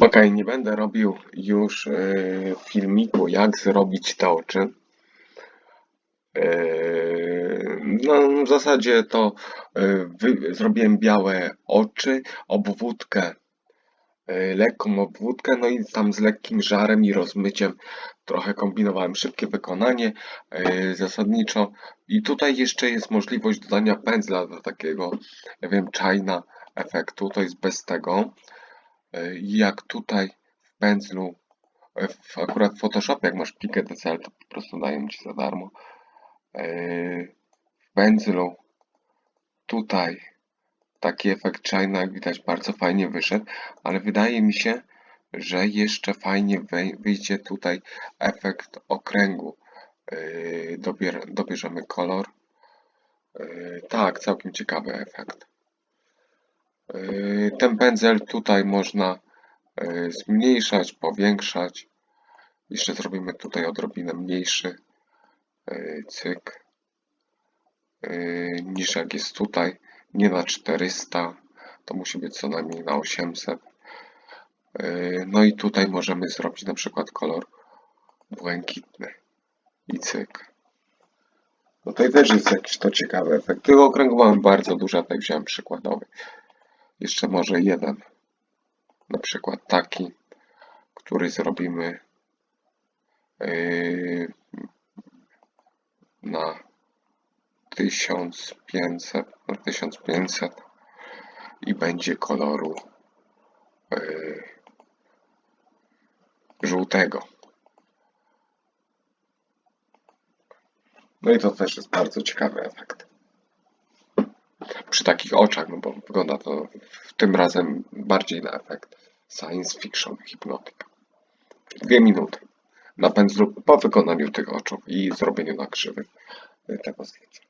Ok, nie będę robił już e, filmiku, jak zrobić te oczy. E, no, w zasadzie to e, wy, zrobiłem białe oczy, obwódkę, lekką obwódkę, no i tam z lekkim żarem i rozmyciem trochę kombinowałem. Szybkie wykonanie zasadniczo. I tutaj jeszcze jest możliwość dodania pędzla do takiego, ja wiem, czajna efektu. To jest bez tego. E, jak tutaj w pędzlu, e, w, akurat w Photoshopie, jak masz plikę DCL, to po prostu dają ci za darmo. E, W pędzlu tutaj taki efekt shine, jak widać, bardzo fajnie wyszedł, ale wydaje mi się, że jeszcze fajnie wyjdzie tutaj efekt okręgu. Dobier, dobierzemy kolor. Tak, całkiem ciekawy efekt. E, Ten pędzel tutaj można e, zmniejszać, powiększać. Jeszcze zrobimy tutaj odrobinę mniejszy e, cyk niż jak jest tutaj. Nie na 400, to musi być co najmniej na 800. E, No i tutaj możemy zrobić na przykład kolor błękitny i cyk. No tutaj też jest jakiś to ciekawy efekt. Okręgów mamy bardzo dużo, tutaj wziąłem przykładowy. Jeszcze może jeden. Na przykład taki, który zrobimy yy, na 1500, na 1500 i będzie koloru yy, żółtego. No i to też jest bardzo ciekawy efekt. Przy takich oczach, no bo wygląda to w tym razem bardziej na efekt science fiction, hipnotyk. Dwie minuty na pędzlu po wykonaniu tych oczu i zrobieniu na krzywy tego zdjęcia.